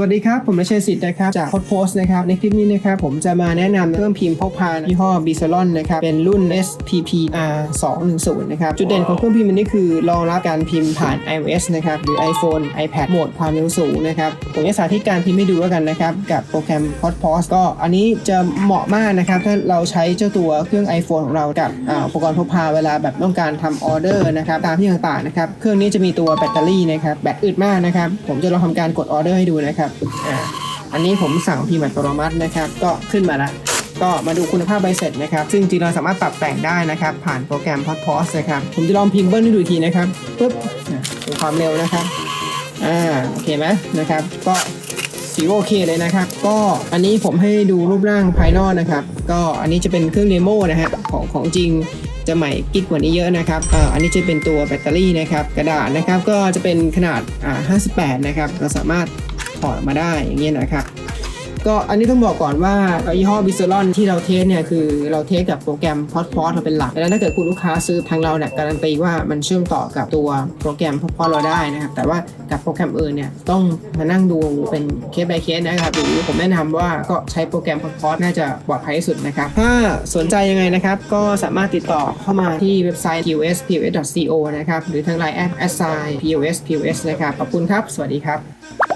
สวัสดีครับ ผมนายชัยสิทธิ์นะครับจาก Hot Post นะครับในคลิปนี้นะครับผมจะมาแนะนำเครื่องพิมพ์พกพายี่ห้อ b i s a l o n นะครับเป็นรุ่น SPP R 2 1 0นะครับจุดเด่นของเครื่องพิมพ์อันนี้คือรองรับการพิมพ์ผ่าน iOS นะครับหรือ iPhone iPad โหมดความเร็วสูงนะครับผมจะสาธิตการพิมพ์ให้ดูแล้วกันนะครับกับโปรแกรม Hot Post ก็อันนี้จะเหมาะมากนะครับถ้าเราใช้เจ้าตัวเครื่อง iPhone ของเรากับอุปกรณ์พกพาเวลาแบบต้องการทำออเดอร์นะครับตามที่ต่างๆนะครับเครื่องนี้จะมีตัวแบตเตอรี่นะครับแบตอึดมากนะครับผมจะลองทำการกดออเดอร์ให้ดูนะครับอ่าอันนี้ผมสั่งพิมพ์อัตโนมัตินะครับ ก็ขึ้นมาแล้วก็มาดูคุณภาพใบเสร็จนะครับ ซึ่งจริงเราสามารถปรับแต่งได้นะครับ ผ่านโปรแกรม Hot Post นะครับ ผมจะลองพิมพ์เบิ้ลให้ดูอีกทีนะครับปุ๊บดูความเร็วนะครับอ่าโอเคไหมนะครับ ก็สีโอเคเลยนะครับ ก็อันนี้ผมให้ดูรูปร่างภายนอกนะครับ ก็อันนี้จะเป็นเครื่องเดโมนะฮะของของจริงจะใหม่กิ๊กกว่านี้เยอะนะครับอ่าอันนี้จะเป็นตัวแบตเตอรี่นะครับ กระดาษนะครับก็จะเป็นขนาดอ่า58 นะครับ เราสามารถ ถอดมาได้อย่างเงี้ยนะครับก็อันนี้ต้องบอกก่อนว่ายี่ห้อบิสลอนที่เราเทสเนี่ยคือเราเทสกับโปรแกรม p o d p o d เราเป็นหลักแล้วถ้าเกิดคุณลูกค้าซื้อทางเราเนี่ยการันตีว่ามันเชื่อมต่อกับตัวโปรแกรม p o d p o d เราได้นะครับแต่ว่ากับโปรแกรมอื่นเนี่ยต้องมานั่งดูเป็นเคส by เคสนะครับหรือผมแนะนำว่าก็ใช้โปรแกรม p o d p o d น่าจะปลอดภัยที่สุดนะครับถ้าสนใจยังไงนะครับก็สามารถติดต่อเข้ามาที่เว็บไซต์ pospos.co นะครับหรือทางไลน์แอด assign pos pos นะครับขอบคุณครับ สวัสดีครับ